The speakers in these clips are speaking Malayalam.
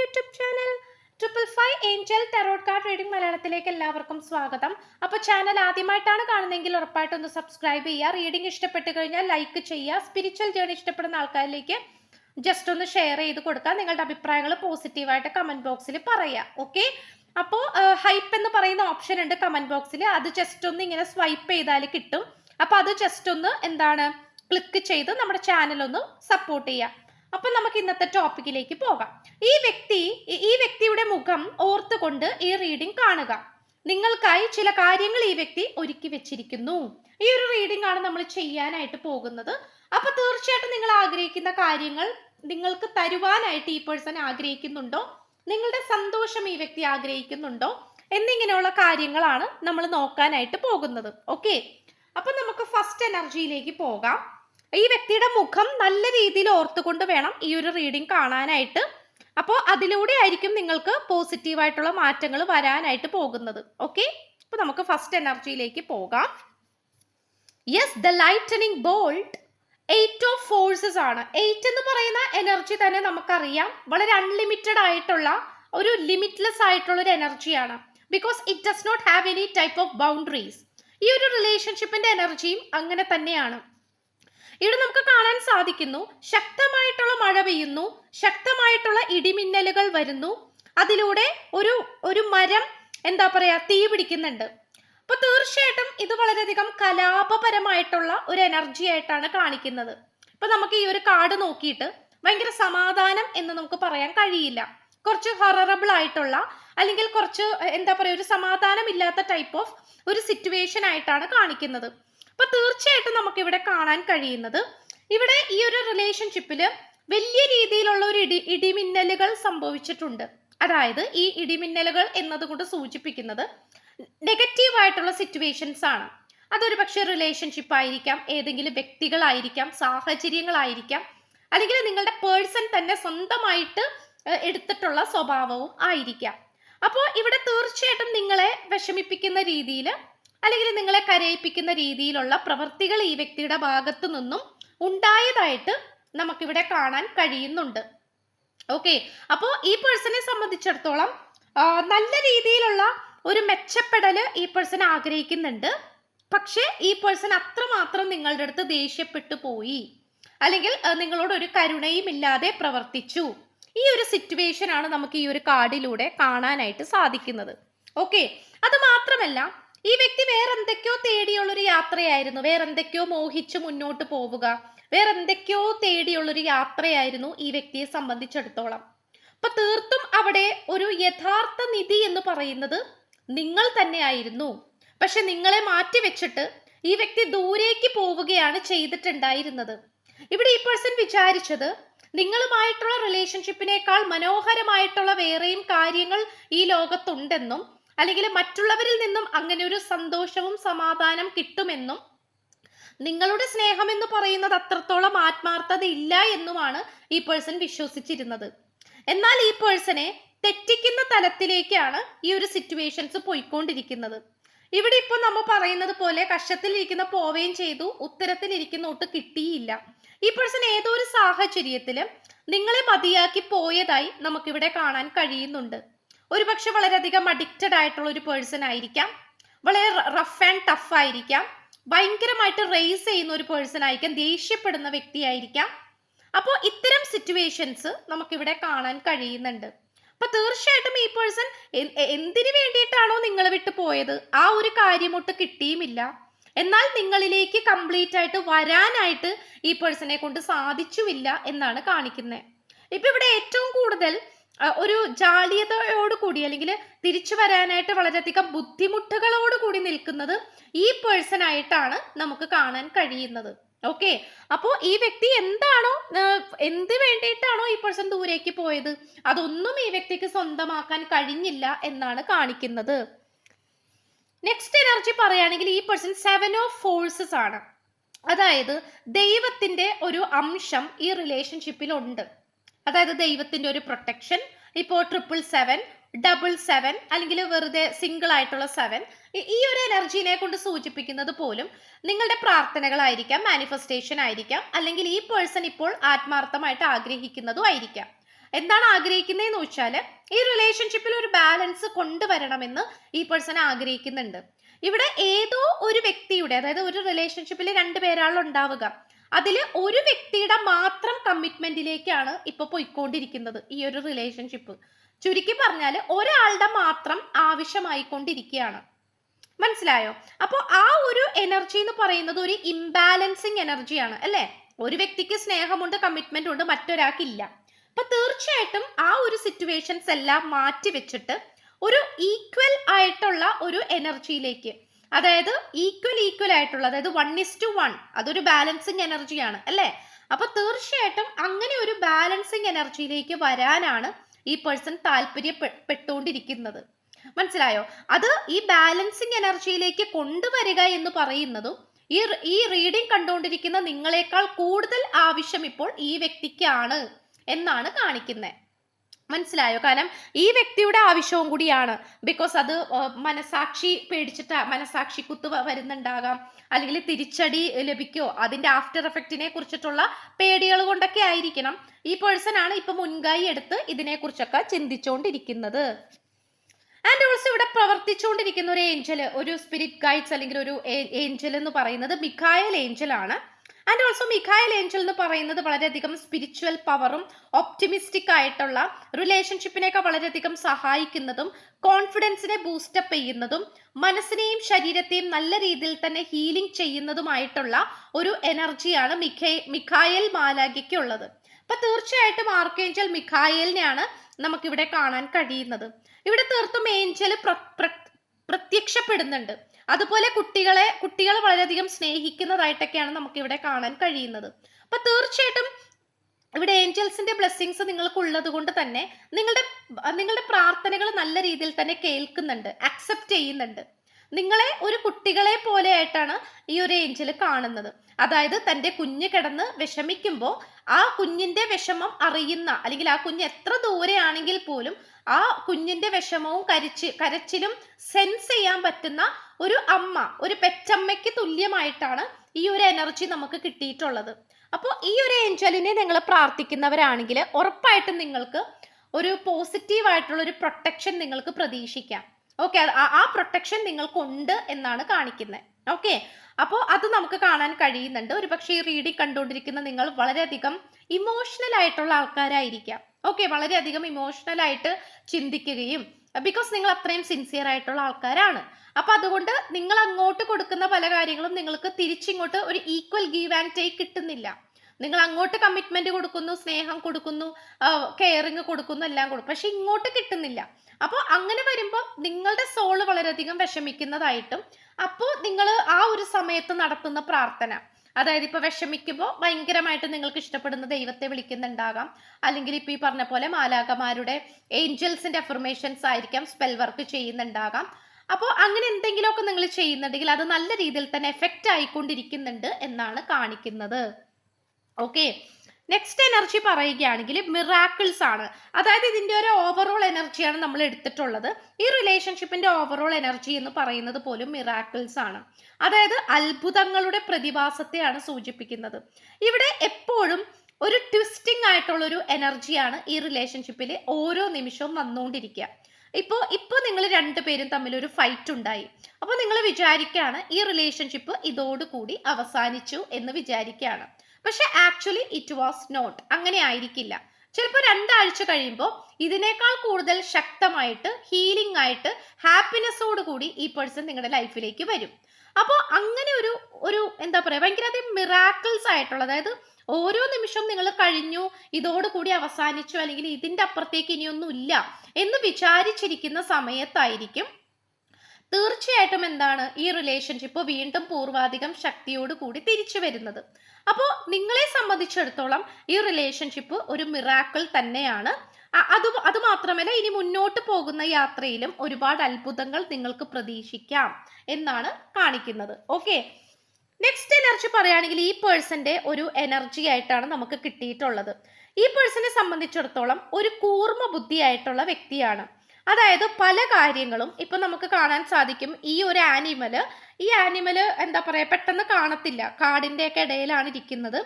YouTube channel. Triple five angel tarot card reading മലയാളത്തിലേക്ക് എല്ലാവർക്കും സ്വാഗതം. അപ്പോൾ ചാനൽ ആദ്യമായിട്ടാണ് കാണുന്നതെങ്കിൽ ഉറപ്പായിട്ടും ഒന്ന് സബ്സ്ക്രൈബ് ചെയ്യുക റീഡിംഗ് ഇഷ്ടപ്പെട്ട് കഴിഞ്ഞാൽ ലൈക്ക് ചെയ്യുക സ്പിരിച്വൽ ജേണി ഇഷ്ടപ്പെടുന്ന ആൾക്കാരിലേക്ക് ജസ്റ്റ് ഒന്ന് ഷെയർ ചെയ്ത് കൊടുക്കുക നിങ്ങളുടെ അഭിപ്രായങ്ങൾ പോസിറ്റീവായിട്ട് കമന്റ് ബോക്സിൽ പറയുക ഓക്കെ അപ്പോൾ ഹൈപ്പ് എന്ന് പറയുന്ന ഓപ്ഷൻ ഉണ്ട് കമന്റ് ബോക്സിൽ അത് ജസ്റ്റ് ഒന്ന് ഇങ്ങനെ സ്വൈപ്പ് ചെയ്താൽ കിട്ടും. അപ്പോൾ അത് ജസ്റ്റ് ഒന്ന് എന്താണ് ക്ലിക്ക് ചെയ്ത് നമ്മുടെ ചാനൽ ഒന്ന് സപ്പോർട്ട് ചെയ്യുക. അപ്പൊ നമുക്ക് ഇന്നത്തെ ടോപ്പിക്കിലേക്ക് പോകാം. ഈ വ്യക്തി ഈ- വ്യക്തിയുടെ മുഖം ഓർത്തുകൊണ്ട് ഈ റീഡിംഗ് കാണുക. നിങ്ങൾക്കായി ചില കാര്യങ്ങൾ ഈ വ്യക്തി ഒരുക്കി വെച്ചിരിക്കുന്നു. ഈ ഒരു റീഡിംഗ് ആണ് നമ്മൾ ചെയ്യാനായിട്ട് പോകുന്നത്. അപ്പൊ തീർച്ചയായിട്ടും നിങ്ങൾ ആഗ്രഹിക്കുന്ന കാര്യങ്ങൾ നിങ്ങൾക്ക് തരുവാനായിട്ട് ഈ പേഴ്സൺ ആഗ്രഹിക്കുന്നുണ്ടോ? നിങ്ങളുടെ സന്തോഷം ഈ വ്യക്തി ആഗ്രഹിക്കുന്നുണ്ടോ? എന്നിങ്ങനെയുള്ള കാര്യങ്ങളാണ് നമ്മൾ നോക്കാനായിട്ട് പോകുന്നത്. ഓക്കെ അപ്പൊ നമുക്ക് ഫസ്റ്റ് എനർജിയിലേക്ക് പോകാം. ഈ വ്യക്തിയുടെ മുഖം നല്ല രീതിയിൽ ഓർത്തുകൊണ്ട് വേണം ഈ ഒരു റീഡിംഗ് കാണാനായിട്ട്. അപ്പോൾ അതിലൂടെ ആയിരിക്കും നിങ്ങൾക്ക് പോസിറ്റീവായിട്ടുള്ള മാറ്റങ്ങൾ വരാനായിട്ട് പോകുന്നത്. ഓക്കെ അപ്പോൾ നമുക്ക് ഫസ്റ്റ് എനർജിയിലേക്ക് പോകാം. Yes the lightning bolt eight of forces ആണ്. എയ്റ്റ് എന്ന് പറയുന്ന എനർജി തന്നെ നമുക്കറിയാം. വളരെ അൺലിമിറ്റഡ് ആയിട്ടുള്ള ഒരു ലിമിറ്റ്ലെസ് ആയിട്ടുള്ള ഒരു എനർജിയാണ് because it does not have any type of boundaries ഈ ഒരു റിലേഷൻഷിപ്പിന്റെ എനർജിയും അങ്ങനെ തന്നെയാണ്. ഇവിടെ നമുക്ക് കാണാൻ സാധിക്കുന്നു. ശക്തമായിട്ടുള്ള മഴ പെയ്യുന്നു. ശക്തമായിട്ടുള്ള ഇടിമിന്നലുകൾ വരുന്നു. അതിലൂടെ ഒരു ഒരു മരം എന്താ പറയാ തീ പിടിക്കുന്നുണ്ട്. അപ്പൊ തീർച്ചയായിട്ടും ഇത് വളരെയധികം കലാപപരമായിട്ടുള്ള ഒരു എനർജി ആയിട്ടാണ് കാണിക്കുന്നത്. ഇപ്പൊ നമുക്ക് ഈ ഒരു കാർഡ് നോക്കിയിട്ട് ഭയങ്കര സമാധാനം എന്ന് നമുക്ക് പറയാൻ കഴിയില്ല. കുറച്ച് ഹൊററബിൾ ആയിട്ടുള്ള അല്ലെങ്കിൽ കുറച്ച് എന്താ പറയുക ഒരു സമാധാനം ഇല്ലാത്ത ടൈപ്പ് ഓഫ് ഒരു സിറ്റുവേഷൻ ആയിട്ടാണ് കാണിക്കുന്നത്. അപ്പൊ തീർച്ചയായിട്ടും നമുക്ക് ഇവിടെ കാണാൻ കഴിയുന്നത് ഇവിടെ ഈ ഒരു റിലേഷൻഷിപ്പിൽ വലിയ രീതിയിലുള്ള ഒരു ഇടി ഇടിമിന്നലുകൾ സംഭവിച്ചിട്ടുണ്ട്. അതായത് ഈ ഇടിമിന്നലുകൾ എന്നതുകൊണ്ട് സൂചിപ്പിക്കുന്നത് നെഗറ്റീവ് ആയിട്ടുള്ള സിറ്റുവേഷൻസ് ആണ്. അതൊരു പക്ഷേ റിലേഷൻഷിപ്പ് ആയിരിക്കാം ഏതെങ്കിലും വ്യക്തികളായിരിക്കാം സാഹചര്യങ്ങളായിരിക്കാം അല്ലെങ്കിൽ നിങ്ങളുടെ പേഴ്സൺ തന്നെ സ്വന്തമായിട്ട് എടുത്തിട്ടുള്ള സ്വഭാവവും ആയിരിക്കാം. അപ്പോൾ ഇവിടെ തീർച്ചയായിട്ടും നിങ്ങളെ വിഷമിപ്പിക്കുന്ന രീതിയിൽ അല്ലെങ്കിൽ നിങ്ങളെ കരയിപ്പിക്കുന്ന രീതിയിലുള്ള പ്രവർത്തികൾ ഈ വ്യക്തിയുടെ ഭാഗത്തു നിന്നും ഉണ്ടായതായിട്ട് നമുക്കിവിടെ കാണാൻ കഴിയുന്നുണ്ട്. ഓക്കെ അപ്പോൾ ഈ പേഴ്സണെ സംബന്ധിച്ചിടത്തോളം നല്ല രീതിയിലുള്ള ഒരു മെച്ചപ്പെടൽ ഈ പേഴ്സൺ ആഗ്രഹിക്കുന്നുണ്ട്. പക്ഷേ ഈ പേഴ്സൺ അത്രമാത്രം നിങ്ങളുടെ അടുത്ത് ദേഷ്യപ്പെട്ടു പോയി. അല്ലെങ്കിൽ നിങ്ങളോട് ഒരു കരുണയും ഇല്ലാതെ പ്രവർത്തിച്ചു. ഈ ഒരു സിറ്റുവേഷൻ ആണ് നമുക്ക് ഈ ഒരു കാർഡിലൂടെ കാണാനായിട്ട് സാധിക്കുന്നത്. ഓക്കെ അത് മാത്രമല്ല ഈ വ്യക്തി വേറെന്തൊക്കെയോ തേടിയുള്ളൊരു യാത്രയായിരുന്നു. വേറെന്തൊക്കെയോ മോഹിച്ച് മുന്നോട്ട് പോവുക. വേറെന്തൊക്കെയോ തേടിയുള്ളൊരു യാത്രയായിരുന്നു ഈ വ്യക്തിയെ സംബന്ധിച്ചിടത്തോളം. അപ്പൊ തീർത്തും അവിടെ ഒരു യഥാർത്ഥ നിധി എന്ന് പറയുന്നത് നിങ്ങൾ തന്നെയായിരുന്നു. പക്ഷെ നിങ്ങളെ മാറ്റി വെച്ചിട്ട് ഈ വ്യക്തി ദൂരേക്ക് പോവുകയാണ് ചെയ്തിട്ടുണ്ടായിരുന്നത്. ഇവിടെ ഈ പേഴ്സൺ വിചാരിച്ചത് നിങ്ങളുമായിട്ടുള്ള റിലേഷൻഷിപ്പിനേക്കാൾ മനോഹരമായിട്ടുള്ള വേറെയും കാര്യങ്ങൾ ഈ ലോകത്തുണ്ടെന്നും അല്ലെങ്കിൽ മറ്റുള്ളവരിൽ നിന്നും അങ്ങനെ ഒരു സന്തോഷവും സമാധാനം കിട്ടുമെന്നും നിങ്ങളുടെ സ്നേഹം എന്ന് പറയുന്നത് അത്രത്തോളം ആത്മാർത്ഥത ഇല്ല എന്നുമാണ് ഈ പേഴ്സൺ വിശ്വസിച്ചിരുന്നത്. എന്നാൽ ഈ പേഴ്സണെ തെറ്റിക്കുന്ന തലത്തിലേക്കാണ് ഈ ഒരു സിറ്റുവേഷൻസ് പോയിക്കൊണ്ടിരിക്കുന്നത്. ഇവിടെ ഇപ്പോൾ നമ്മൾ പറയുന്നത് പോലെ കഷത്തിലിരിക്കുന്ന പോവുകയും ചെയ്തു ഉത്തരത്തിലിരിക്കുന്ന ഒട്ട് കിട്ടിയില്ല. ഈ പേഴ്സൺ ഏതോ ഒരു സാഹചര്യത്തിൽ നിങ്ങളെ മതിയാക്കി പോയതായി നമുക്കിവിടെ കാണാൻ കഴിയുന്നുണ്ട്. ഒരുപക്ഷെ വളരെയധികം അഡിക്റ്റഡ് ആയിട്ടുള്ള ഒരു പേഴ്സൺ ആയിരിക്കാം. വളരെ റഫ് ആൻഡ് ടഫ് ആയിരിക്കാം. ഭയങ്കരമായിട്ട് റേസ് ചെയ്യുന്ന ഒരു പേഴ്സൺ ആയിരിക്കാം ദേഷ്യപ്പെടുന്ന വ്യക്തിയായിരിക്കാം അപ്പോൾ ഇത്തരം സിറ്റുവേഷൻസ് നമുക്കിവിടെ കാണാൻ കഴിയുന്നുണ്ട്. അപ്പൊ തീർച്ചയായിട്ടും ഈ പേഴ്സൺ എന്തിനു വേണ്ടിയിട്ടാണോ നിങ്ങൾ വിട്ട് പോയത്? ആ ഒരു കാര്യമൊട്ട് കിട്ടിയുമില്ല. എന്നാൽ നിങ്ങളിലേക്ക് കംപ്ലീറ്റ് ആയിട്ട് വരാനായിട്ട് ഈ പേഴ്സണെ കൊണ്ട് സാധിച്ചുമില്ല എന്നാണ് കാണിക്കുന്നത് ഇപ്പൊ ഇവിടെ ഏറ്റവും കൂടുതൽ ഒരു ജാലിയതയോട് കൂടി അല്ലെങ്കിൽ തിരിച്ചു വരാനായിട്ട് വളരെയധികം ബുദ്ധിമുട്ടുകളോട് കൂടി നിൽക്കുന്നത് ഈ പേഴ്സൺ ആയിട്ടാണ് നമുക്ക് കാണാൻ കഴിയുന്നത്. ഓക്കെ അപ്പോൾ ഈ വ്യക്തി എന്താണോ എന്ത് വേണ്ടിയിട്ടാണോ ഈ പേഴ്സൺ ദൂരേക്ക് പോയത്? അതൊന്നും ഈ വ്യക്തിക്ക് സ്വന്തമാക്കാൻ കഴിഞ്ഞില്ല എന്നാണ് കാണിക്കുന്നത്. നെക്സ്റ്റ് എനർജി പറയുകയാണെങ്കിൽ ഈ പേഴ്സൺ സെവൻ ഓഫ് ഫോഴ്സസ് ആണ്. അതായത് ദൈവത്തിന്റെ ഒരു അംശം ഈ റിലേഷൻഷിപ്പിൽ ഉണ്ട്. അതായത് ദൈവത്തിന്റെ ഒരു പ്രൊട്ടക്ഷൻ ഇപ്പോൾ ട്രിപ്പിൾ സെവൻ ഡബിൾ സെവൻ അല്ലെങ്കിൽ വെറുതെ സിംഗിൾ ആയിട്ടുള്ള സെവൻ ഈ ഒരു എനർജീനെ കൊണ്ട് സൂചിപ്പിക്കുന്നത് പോലും നിങ്ങളുടെ പ്രാർത്ഥനകളായിരിക്കാം മാനിഫെസ്റ്റേഷൻ ആയിരിക്കാം അല്ലെങ്കിൽ ഈ പേഴ്സൺ ഇപ്പോൾ ആത്മാർത്ഥമായിട്ട് ആഗ്രഹിക്കുന്നതും ആയിരിക്കാം. എന്താണ് ആഗ്രഹിക്കുന്നതെന്ന് വെച്ചാൽ ഈ റിലേഷൻഷിപ്പിൽ ഒരു ബാലൻസ് കൊണ്ടുവരണമെന്ന് ഈ പേഴ്സൺ ആഗ്രഹിക്കുന്നുണ്ട്. ഇവിടെ ഏതോ ഒരു വ്യക്തിയുടെ അതായത് ഒരു റിലേഷൻഷിപ്പിൽ രണ്ട് പേരാളുണ്ടാവുക. അതിൽ ഒരു വ്യക്തിയുടെ മാത്രം കമ്മിറ്റ്മെന്റിലേക്കാണ് ഇപ്പൊ പോയിക്കൊണ്ടിരിക്കുന്നത് ഈ ഒരു റിലേഷൻഷിപ്പ് ചുരുക്കി പറഞ്ഞാൽ ഒരാളുടെ മാത്രം ആവശ്യമായിക്കൊണ്ടിരിക്കുകയാണ്. മനസ്സിലായോ? അപ്പോൾ ആ ഒരു എനർജി എന്ന് പറയുന്നത് ഒരു ഇംബാലൻസിങ് എനർജിയാണ് അല്ലേ? ഒരു വ്യക്തിക്ക് സ്നേഹമുണ്ട് കമ്മിറ്റ്മെന്റ് ഉണ്ട് മറ്റൊരാൾക്കില്ല. അപ്പൊ തീർച്ചയായിട്ടും ആ ഒരു സിറ്റുവേഷൻസ് എല്ലാം മാറ്റി വെച്ചിട്ട് ഒരു ഈക്വൽ ആയിട്ടുള്ള ഒരു എനർജിയിലേക്ക് അതായത് ഈക്വൽ ഈക്വൽ ആയിട്ടുള്ള അതായത് വൺ ഇസ് ടു വൺ അതൊരു ബാലൻസിങ് എനർജിയാണ് അല്ലേ? അപ്പൊ തീർച്ചയായിട്ടും അങ്ങനെ ഒരു ബാലൻസിങ് എനർജിയിലേക്ക് വരാനാണ് ഈ പേഴ്സൺ താല്പര്യപ്പെട്ടുകൊണ്ടിരിക്കുന്നത്. മനസ്സിലായോ? അത് ഈ ബാലൻസിങ് എനർജിയിലേക്ക് കൊണ്ടുവരിക എന്ന് പറയുന്നതും ഈ ഈ റീഡിംഗ് കണ്ടുകൊണ്ടിരിക്കുന്ന നിങ്ങളെക്കാൾ കൂടുതൽ ആവശ്യം ഇപ്പോൾ ഈ വ്യക്തിക്കാണ് എന്നാണ് കാണിക്കുന്നത് മനസ്സിലായോ? കാരണം ഈ വ്യക്തിയുടെ ആവശ്യവും കൂടിയാണ്. ബിക്കോസ് അത് മനസാക്ഷി പേടിച്ചിട്ട് മനസാക്ഷി കുത്ത് വരുന്നുണ്ടാകാം. അല്ലെങ്കിൽ തിരിച്ചടി ലഭിക്കോ? അതിന്റെ ആഫ്റ്റർ എഫക്റ്റിനെ കുറിച്ചിട്ടുള്ള പേടികൾ കൊണ്ടൊക്കെ ആയിരിക്കണം. ഈ പേഴ്സൺ ആണ് ഇപ്പൊ മുൻകൈ എടുത്ത് ഇതിനെക്കുറിച്ചൊക്കെ ചിന്തിച്ചുകൊണ്ടിരിക്കുന്നത് ആൻഡ് ഓൾസോ ഇവിടെ പ്രവർത്തിച്ചുകൊണ്ടിരിക്കുന്ന ഒരു ഏഞ്ചൽ ഒരു സ്പിരിറ്റ് ഗൈഡ്സ് അല്ലെങ്കിൽ ഒരു ഏഞ്ചൽ എന്ന് പറയുന്നത് മിഖായൽ ഏഞ്ചൽ ആണ്. ആൻഡ് ഓൾസോ മിഖായൽ ഏഞ്ചൽ എന്ന് പറയുന്നത് വളരെയധികം സ്പിരിച്വൽ പവറും ഒപ്റ്റിമിസ്റ്റിക് ആയിട്ടുള്ള റിലേഷൻഷിപ്പിനെയൊക്കെ വളരെയധികം സഹായിക്കുന്നതും കോൺഫിഡൻസിനെ ബൂസ്റ്റപ്പ് ചെയ്യുന്നതും മനസ്സിനെയും ശരീരത്തെയും നല്ല രീതിയിൽ തന്നെ ഹീലിംഗ് ചെയ്യുന്നതുമായിട്ടുള്ള ഒരു എനർജിയാണ് മിഖേ മിഖായൽ മാലാഖയ്ക്ക് ഉള്ളത്. അപ്പൊ തീർച്ചയായിട്ടും ആർക്കേഞ്ചൽ മിഖായലിനെയാണ് നമുക്കിവിടെ കാണാൻ കഴിയുന്നത്. ഇവിടെ തീർത്തും ഏഞ്ചൽ പ്രത്യക്ഷപ്പെടുന്നുണ്ട്. അതുപോലെ കുട്ടികളെ കുട്ടികൾ വളരെയധികം സ്നേഹിക്കുന്നതായിട്ടൊക്കെയാണ് നമുക്ക് ഇവിടെ കാണാൻ കഴിയുന്നത്. അപ്പൊ തീർച്ചയായിട്ടും ഇവിടെ ഏഞ്ചൽസിന്റെ ബ്ലെസ്സിങ്സ് നിങ്ങൾക്ക് ഉള്ളത് കൊണ്ട് തന്നെ നിങ്ങളുടെ നിങ്ങളുടെ പ്രാർത്ഥനകൾ നല്ല രീതിയിൽ തന്നെ കേൾക്കുന്നുണ്ട് അക്സെപ്റ്റ് ചെയ്യുന്നുണ്ട്. നിങ്ങളെ ഒരു കുട്ടികളെ പോലെ ആയിട്ടാണ് ഈ ഒരു ഏഞ്ചൽ കാണുന്നത്. അതായത് തന്റെ കുഞ്ഞ് കിടന്ന് വിഷമിക്കുമ്പോൾ ആ കുഞ്ഞിന്റെ വിഷമം അറിയുന്ന അല്ലെങ്കിൽ ആ കുഞ്ഞ് എത്ര ദൂരെയാണെങ്കിൽ പോലും ആ കുഞ്ഞിന്റെ വിഷമവും കരിച്ച് കരച്ചിലും സെൻസ് ചെയ്യാൻ പറ്റുന്ന ഒരു അമ്മ ഒരു പെറ്റമ്മയ്ക്ക് തുല്യമായിട്ടാണ് ഈ ഒരു എനർജി നമുക്ക് കിട്ടിയിട്ടുള്ളത്. അപ്പോൾ ഈ ഒരു ഏഞ്ചലിനെ നിങ്ങൾ പ്രാർത്ഥിക്കുന്നവരാണെങ്കിൽ ഉറപ്പായിട്ടും നിങ്ങൾക്ക് ഒരു പോസിറ്റീവ് ആയിട്ടുള്ള ഒരു പ്രൊട്ടക്ഷൻ നിങ്ങൾക്ക് പ്രതീക്ഷിക്കാം. ഓക്കെ ആ പ്രൊട്ടക്ഷൻ നിങ്ങൾക്കുണ്ട് എന്നാണ് കാണിക്കുന്നത് ഓക്കെ അപ്പോൾ അത് നമുക്ക് കാണാൻ കഴിയുന്നുണ്ട്. ഒരു പക്ഷേ ഈ റീഡിങ് കണ്ടുകൊണ്ടിരിക്കുന്ന നിങ്ങൾ വളരെയധികം ഇമോഷണൽ ആയിട്ടുള്ള ആൾക്കാരായിരിക്കാം. ഓക്കെ വളരെയധികം ഇമോഷണൽ ആയിട്ട് ചിന്തിക്കുകയും ബിക്കോസ് നിങ്ങൾ അത്രയും സിൻസിയർ ആയിട്ടുള്ള ആൾക്കാരാണ്. അപ്പൊ അതുകൊണ്ട് നിങ്ങൾ അങ്ങോട്ട് കൊടുക്കുന്ന പല കാര്യങ്ങളും നിങ്ങൾക്ക് തിരിച്ചിങ്ങോട്ട് ഒരു ഈക്വൽ ഗീവ് ആൻഡ് ടേക്ക് കിട്ടുന്നില്ല. നിങ്ങൾ അങ്ങോട്ട് കമ്മിറ്റ്മെന്റ് കൊടുക്കുന്നു സ്നേഹം കൊടുക്കുന്നു കെയറിങ് കൊടുക്കുന്നു എല്ലാം കൊടുക്കും. പക്ഷെ ഇങ്ങോട്ട് കിട്ടുന്നില്ല. അപ്പോൾ അങ്ങനെ വരുമ്പോൾ നിങ്ങളുടെ സോൾ വളരെയധികം വിഷമിക്കുന്നതായിട്ടും അപ്പോൾ നിങ്ങൾ ആ ഒരു സമയത്ത് നടത്തുന്ന പ്രാർത്ഥന അതായത് ഇപ്പൊ വിഷമിക്കുമ്പോൾ ഭയങ്കരമായിട്ട് നിങ്ങൾക്ക് ഇഷ്ടപ്പെടുന്ന ദൈവത്തെ വിളിക്കുന്നുണ്ടാകാം. അല്ലെങ്കിൽ ഇപ്പൊ ഈ പറഞ്ഞ പോലെ മാലാകമാരുടെ ഏഞ്ചൽസിന്റെ അഫർമേഷൻസ് ആയിരിക്കാം സ്പെൽ വർക്ക് ചെയ്യുന്നുണ്ടാകാം. അപ്പോൾ അങ്ങനെ എന്തെങ്കിലുമൊക്കെ നിങ്ങൾ ചെയ്യുന്നുണ്ടെങ്കിൽ അത് നല്ല രീതിയിൽ തന്നെ എഫക്റ്റ് ആയിക്കൊണ്ടിരിക്കുന്നുണ്ട് എന്നാണ് കാണിക്കുന്നത്. ഓക്കെ നെക്സ്റ്റ് എനർജി പറയുകയാണെങ്കിൽ മിറാക്കിൾസ് ആണ്. അതായത് ഇതിന്റെ ഒരു ഓവറോൾ എനർജിയാണ് നമ്മൾ എടുത്തിട്ടുള്ളത്. ഈ റിലേഷൻഷിപ്പിന്റെ ഓവറോൾ എനർജി എന്ന് പറയുന്നത് പോലും മിറാക്കിൾസ് ആണ്. അതായത് അത്ഭുതങ്ങളുടെ പ്രതിഭാസത്തെയാണ് സൂചിപ്പിക്കുന്നത്. ഇവിടെ എപ്പോഴും ഒരു ട്വിസ്റ്റിംഗ് ആയിട്ടുള്ള ഒരു എനർജിയാണ് ഈ റിലേഷൻഷിപ്പിൽ ഓരോ നിമിഷവും വന്നുകൊണ്ടിരിക്കുക. ഇപ്പോൾ ഇപ്പോൾ നിങ്ങൾ രണ്ടുപേരും തമ്മിൽ ഒരു ഫൈറ്റ് ഉണ്ടായി. അപ്പോൾ നിങ്ങൾ വിചാരിക്കുകയാണ് ഈ റിലേഷൻഷിപ്പ് ഇതോടുകൂടി അവസാനിച്ചു എന്ന് വിചാരിക്കുകയാണ് പക്ഷെ ആക്ച്വലി ഇറ്റ് വാസ് നോട്ട് അങ്ങനെ ആയിരിക്കില്ല. ചിലപ്പോൾ രണ്ടാഴ്ച കഴിയുമ്പോൾ ഇതിനേക്കാൾ കൂടുതൽ ശക്തമായിട്ട് ഹീലിംഗ് ആയിട്ട് ഹാപ്പിനെസ്സോട് കൂടി ഈ പേഴ്സൺ നിങ്ങളുടെ ലൈഫിലേക്ക് വരും. അപ്പോൾ അങ്ങനെ ഒരു ഒരു എന്താ പറയുക ഭയങ്കരധികം മിറാക്കിൾസ് ആയിട്ടുള്ള അതായത് ഓരോ നിമിഷവും നിങ്ങൾ കഴിഞ്ഞു ഇതോടുകൂടി അവസാനിച്ചു അല്ലെങ്കിൽ ഇതിന്റെ അപ്പുറത്തേക്ക് ഇനിയൊന്നും ഇല്ല എന്ന് വിചാരിച്ചിരിക്കുന്ന സമയത്തായിരിക്കും തീർച്ചയായിട്ടും എന്താണ് ഈ റിലേഷൻഷിപ്പ് വീണ്ടും പൂർവാധികം ശക്തിയോട് കൂടി തിരിച്ചു വരുന്നത്. അപ്പോൾ നിങ്ങളെ സംബന്ധിച്ചിടത്തോളം ഈ റിലേഷൻഷിപ്പ് ഒരു മിറാക്കിൾ തന്നെയാണ്. അത് അത് മാത്രമല്ല ഇനി മുന്നോട്ട് പോകുന്ന യാത്രയിലും ഒരുപാട് അത്ഭുതങ്ങൾ നിങ്ങൾക്ക് പ്രതീക്ഷിക്കാം എന്നാണ് കാണിക്കുന്നത്. ഓക്കെ നെക്സ്റ്റ് എനർജി പറയുകയാണെങ്കിൽ ഈ പേഴ്സന്റെ ഒരു എനർജി ആയിട്ടാണ് നമുക്ക് കിട്ടിയിട്ടുള്ളത്. ഈ പേഴ്സണെ സംബന്ധിച്ചിടത്തോളം ഒരു കൂർമ്മ ബുദ്ധിയായിട്ടുള്ള വ്യക്തിയാണ്. അതായത് പല കാര്യങ്ങളും ഇപ്പൊ നമുക്ക് കാണാൻ സാധിക്കും ഈ ഒരു ആനിമൽ ഈ ആനിമൽ എന്താ പറയാ പെട്ടെന്ന് കാണത്തില്ല. കാടിന്റെ ഒക്കെ ഇടയിലാണ് ഇരിക്കുന്നത്.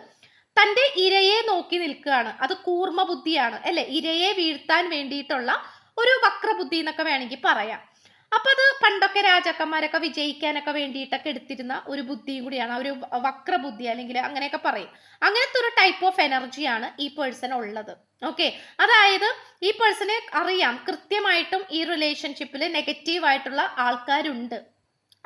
തന്റെ ഇരയെ നോക്കി നിൽക്കുകയാണ്. അത് കൂർമ്മ ബുദ്ധിയാണ് അല്ലെ? ഇരയെ വീഴ്ത്താൻ വേണ്ടിയിട്ടുള്ള ഒരു വക്രബുദ്ധി എന്നൊക്കെ വേണമെങ്കിൽ പറയാം. അപ്പൊ അത് പണ്ടൊക്കെ രാജാക്കന്മാരൊക്കെ വിജയിക്കാനൊക്കെ വേണ്ടിയിട്ടൊക്കെ എടുത്തിരുന്ന ഒരു ബുദ്ധിയും കൂടിയാണ്. ഒരു വക്രബുദ്ധി അല്ലെങ്കിൽ അങ്ങനെയൊക്കെ പറയും. അങ്ങനത്തെ ഒരു ടൈപ്പ് ഓഫ് എനർജിയാണ് ഈ പേഴ്സൺ ഉള്ളത്. ഓക്കെ അതായത് ഈ പേഴ്സണെ അറിയാം. കൃത്യമായിട്ടും ഈ റിലേഷൻഷിപ്പിൽ നെഗറ്റീവ് ആയിട്ടുള്ള ആൾക്കാരുണ്ട്.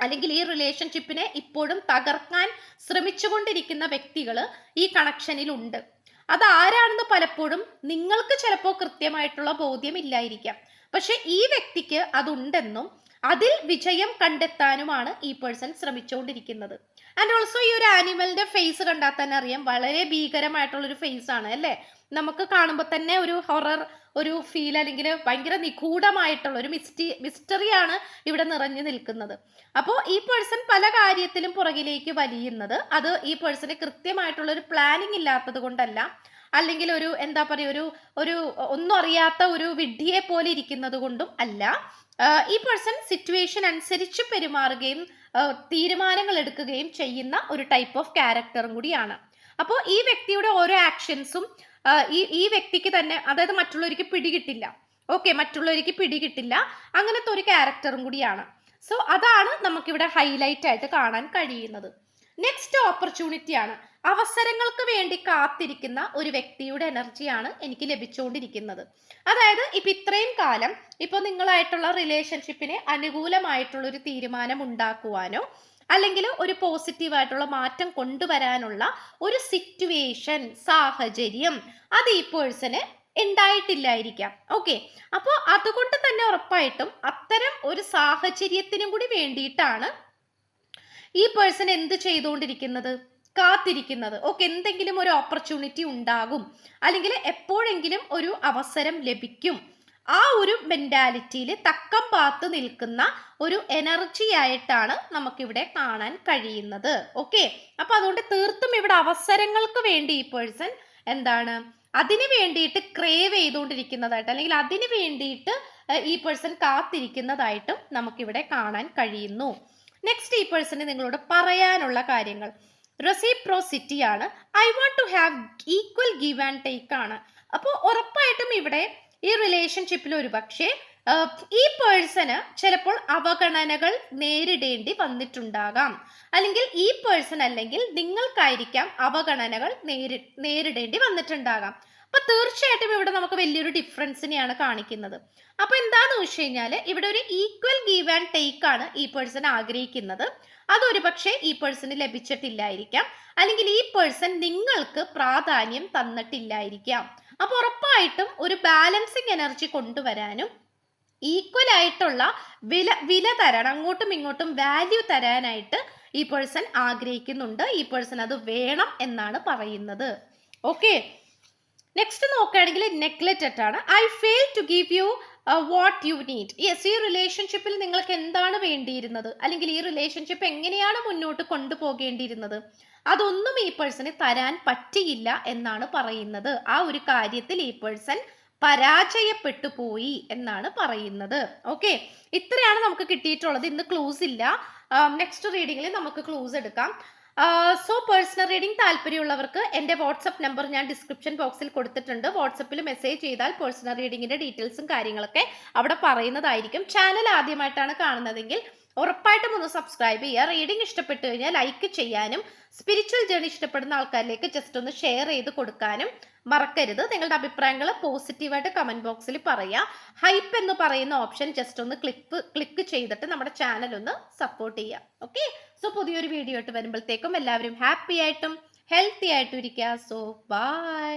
അല്ലെങ്കിൽ ഈ റിലേഷൻഷിപ്പിനെ ഇപ്പോഴും തകർക്കാൻ ശ്രമിച്ചുകൊണ്ടിരിക്കുന്ന വ്യക്തികൾ ഈ കണക്ഷനിൽ ഉണ്ട്. അത് ആരാണെന്ന് പലപ്പോഴും നിങ്ങൾക്ക് ചിലപ്പോൾ കൃത്യമായിട്ടുള്ള ബോധ്യം ഇല്ലായിരിക്കാം. പക്ഷെ ഈ വ്യക്തിക്ക് അതുണ്ടെന്നും അതിൽ വിജയം കണ്ടെത്താനുമാണ് ഈ പേഴ്സൺ ശ്രമിച്ചുകൊണ്ടിരിക്കുന്നത്. ആൻഡ് ഓൾസോ ഈ ഒരു ആനിമലിന്റെ ഫേസ് കണ്ടാൽ തന്നെ അറിയാം വളരെ ഭീകരമായിട്ടുള്ള ഒരു ഫേസ് ആണ് അല്ലേ? നമുക്ക് കാണുമ്പോൾ തന്നെ ഒരു ഹൊറർ ഒരു ഫീൽ അല്ലെങ്കിൽ ഭയങ്കര നിഗൂഢമായിട്ടുള്ള ഒരു മിസ്റ്റി മിസ്റ്ററിയാണ് ഇവിടെ നിറഞ്ഞു നിൽക്കുന്നത്. അപ്പോൾ ഈ പേഴ്സൺ പല കാര്യത്തിലും പുറകിലേക്ക് വലിയുന്നത് അത് ഈ പേഴ്സണ് കൃത്യമായിട്ടുള്ള ഒരു പ്ലാനിങ് ഇല്ലാത്തത് കൊണ്ടല്ല. അല്ലെങ്കിൽ ഒരു എന്താ പറയുക ഒരു ഒരു ഒന്നും അറിയാത്ത ഒരു വിഡ്ഢിയെ പോലെ ഇരിക്കുന്നത് കൊണ്ടും അല്ല. ഈ പേഴ്സൺ സിറ്റുവേഷൻ അനുസരിച്ച് പെരുമാറുകയും തീരുമാനങ്ങൾ എടുക്കുകയും ചെയ്യുന്ന ഒരു ടൈപ്പ് ഓഫ് ക്യാരക്ടറും കൂടിയാണ്. അപ്പോൾ ഈ വ്യക്തിയുടെ ഓരോ ആക്ഷൻസും ഈ ഈ വ്യക്തിക്ക് തന്നെ അതായത് മറ്റുള്ളവർക്ക് പിടികിട്ടില്ല. ഓക്കെ മറ്റുള്ളവർക്ക് പിടികിട്ടില്ല. അങ്ങനത്തെ ഒരു ക്യാരക്ടറും കൂടിയാണ്. സോ അതാണ് നമുക്കിവിടെ ഹൈലൈറ്റ് ആയിട്ട് കാണാൻ കഴിയുന്നത്. നെക്സ്റ്റ് ഓപ്പർച്യൂണിറ്റി ആണ്. അവസരങ്ങൾക്ക് വേണ്ടി കാത്തിരിക്കുന്ന ഒരു വ്യക്തിയുടെ എനർജിയാണ് എനിക്ക് ലഭിച്ചുകൊണ്ടിരിക്കുന്നത്. അതായത് ഇപ്പൊ ഇത്രയും കാലം ഇപ്പൊ നിങ്ങളായിട്ടുള്ള റിലേഷൻഷിപ്പിനെ അനുകൂലമായിട്ടുള്ള ഒരു തീരുമാനം ഉണ്ടാക്കുവാനോ അല്ലെങ്കിൽ ഒരു പോസിറ്റീവായിട്ടുള്ള മാറ്റം കൊണ്ടുവരാനുള്ള ഒരു സിറ്റുവേഷൻ സാഹചര്യം അത് ഈ പേഴ്സന് ഉണ്ടായിട്ടില്ലായിരിക്കാം. ഓക്കെ അപ്പോൾ അതുകൊണ്ട് തന്നെ ഉറപ്പായിട്ടും അത്തരം ഒരു സാഹചര്യത്തിനും കൂടി വേണ്ടിയിട്ടാണ് ഈ പേഴ്സൺ എന്ത് ചെയ്തുകൊണ്ടിരിക്കുന്നത്? കാത്തിരിക്കുന്നത്. ഓക്കെ എന്തെങ്കിലും ഒരു ഓപ്പർച്യൂണിറ്റി ഉണ്ടാകും. അല്ലെങ്കിൽ എപ്പോഴെങ്കിലും ഒരു അവസരം ലഭിക്കും. ആ ഒരു മെന്റാലിറ്റിയിൽ തക്കം പാത്ത് നിൽക്കുന്ന ഒരു എനർജി ആയിട്ടാണ് നമുക്കിവിടെ കാണാൻ കഴിയുന്നത്. ഓക്കെ അപ്പൊ അതുകൊണ്ട് തീർത്തും ഇവിടെ അവസരങ്ങൾക്ക് വേണ്ടി ഈ പേഴ്സൺ എന്താണ്? അതിനു വേണ്ടിയിട്ട് ക്രേവ് ചെയ്തുകൊണ്ടിരിക്കുന്നതായിട്ട് അല്ലെങ്കിൽ അതിന് വേണ്ടിയിട്ട് ഈ പേഴ്സൺ കാത്തിരിക്കുന്നതായിട്ടും നമുക്കിവിടെ കാണാൻ കഴിയുന്നു. നെക്സ്റ്റ് ഈ പേഴ്സണ് നിങ്ങളോട് പറയാനുള്ള കാര്യങ്ങൾ. റെസിപ്രോസിറ്റി ആണ്. I want to have equal give and take ആണ്. അപ്പോൾ ഉറപ്പായിട്ടും ഇവിടെ ഈ റിലേഷൻഷിപ്പിൽ ഒരു പക്ഷേ ഈ പേഴ്സന് ചിലപ്പോൾ അവഗണനകൾ നേരിടേണ്ടി വന്നിട്ടുണ്ടാകാം. അല്ലെങ്കിൽ ഈ പേഴ്സൺ അല്ലെങ്കിൽ നിങ്ങൾക്കായിരിക്കാം അവഗണനകൾ നേരി നേരിടേണ്ടി വന്നിട്ടുണ്ടാകാം. അപ്പൊ തീർച്ചയായിട്ടും ഇവിടെ നമുക്ക് വലിയൊരു ഡിഫറൻസിനെയാണ് കാണിക്കുന്നത്. അപ്പൊ എന്താന്ന് വെച്ച് കഴിഞ്ഞാൽ ഇവിടെ ഒരു ഈക്വൽ ഗീവ് ആൻഡ് ടേക്ക് ആണ് ഈ പേഴ്സൺ ആഗ്രഹിക്കുന്നത്. അതൊരു പക്ഷേ ഈ പേഴ്സണ് ലഭിച്ചിട്ടില്ലായിരിക്കാം. അല്ലെങ്കിൽ ഈ പേഴ്സൺ നിങ്ങൾക്ക് പ്രാധാന്യം തന്നിട്ടില്ലായിരിക്കാം. അപ്പൊ ഉറപ്പായിട്ടും ഒരു ബാലൻസിങ് എനർജി കൊണ്ടുവരാനും ഈക്വൽ ആയിട്ടുള്ള വില വില തരാൻ അങ്ങോട്ടും ഇങ്ങോട്ടും വാല്യൂ തരാനായിട്ട് ഈ പേഴ്സൺ ആഗ്രഹിക്കുന്നുണ്ട്. ഈ പേഴ്സൺ അത് വേണം എന്നാണ് പറയുന്നത്. ഓക്കെ നെക്സ്റ്റ് നോക്കുകയാണെങ്കിൽ നെഗ്ലക്റ്റഡ് ആണ്. I fail to give you what you need yes ഈ റിലേഷൻഷിപ്പിൽ നിങ്ങൾക്ക് എന്താണ് വേണ്ടിയിരുന്നത്? അല്ലെങ്കിൽ ഈ റിലേഷൻഷിപ്പ് എങ്ങനെയാണ് മുന്നോട്ട് കൊണ്ടുപോകേണ്ടിയിരുന്നത്? അതൊന്നും ഈ പേഴ്സണ് തരാൻ പറ്റിയില്ല എന്നാണ് പറയുന്നത്. ആ ഒരു കാര്യത്തിൽ ഈ പേഴ്സൺ പരാജയപ്പെട്ടു പോയി എന്നാണ് പറയുന്നത്. ഓക്കെ ഇത്രയാണ് നമുക്ക് കിട്ടിയിട്ടുള്ളത്. ഇന്ന് ക്ലൂസ് ഇല്ല. നെക്സ്റ്റ് റീഡിങ്ങിൽ നമുക്ക് ക്ലൂസ് എടുക്കാം. സോ പേഴ്സണൽ റീഡിംഗ് താല്പര്യമുള്ളവർക്ക് എന്റെ വാട്സപ്പ് നമ്പർ ഞാൻ ഡിസ്ക്രിപ്ഷൻ ബോക്സിൽ കൊടുത്തിട്ടുണ്ട്. വാട്സപ്പിൽ മെസ്സേജ് ചെയ്താൽ പേഴ്സണൽ റീഡിങ്ങിന്റെ ഡീറ്റെയിൽസും കാര്യങ്ങളൊക്കെ അവിടെ പറയുന്നതായിരിക്കും. ചാനൽ ആദ്യമായിട്ടാണ് കാണുന്നതെങ്കിൽ ഉറപ്പായിട്ടും ഒന്ന് സബ്സ്ക്രൈബ് ചെയ്യുക. റീഡിംഗ് ഇഷ്ടപ്പെട്ടു കഴിഞ്ഞാൽ ലൈക്ക് ചെയ്യാനും സ്പിരിച്വൽ ജേണി ഇഷ്ടപ്പെടുന്ന ആൾക്കാരിലേക്ക് ജസ്റ്റ് ഒന്ന് ഷെയർ ചെയ്ത് കൊടുക്കാനും മറക്കരുത്. നിങ്ങളുടെ അഭിപ്രായങ്ങൾ പോസിറ്റീവായിട്ട് കമന്റ് ബോക്സിൽ പറയുക ഹൈപ്പ് എന്ന് പറയുന്ന ഓപ്ഷൻ ജസ്റ്റ് ഒന്ന് ക്ലിക്ക് ക്ലിക്ക് ചെയ്തിട്ട് നമ്മുടെ ചാനൽ ഒന്ന് സപ്പോർട്ട് ചെയ്യുക. ഓക്കെ സോ പുതിയൊരു വീഡിയോ ആയിട്ട് വരുമ്പോഴത്തേക്കും എല്ലാവരും ഹാപ്പി ആയിട്ടും ഹെൽത്തി ആയിട്ടും ഇരിക്കുക. So by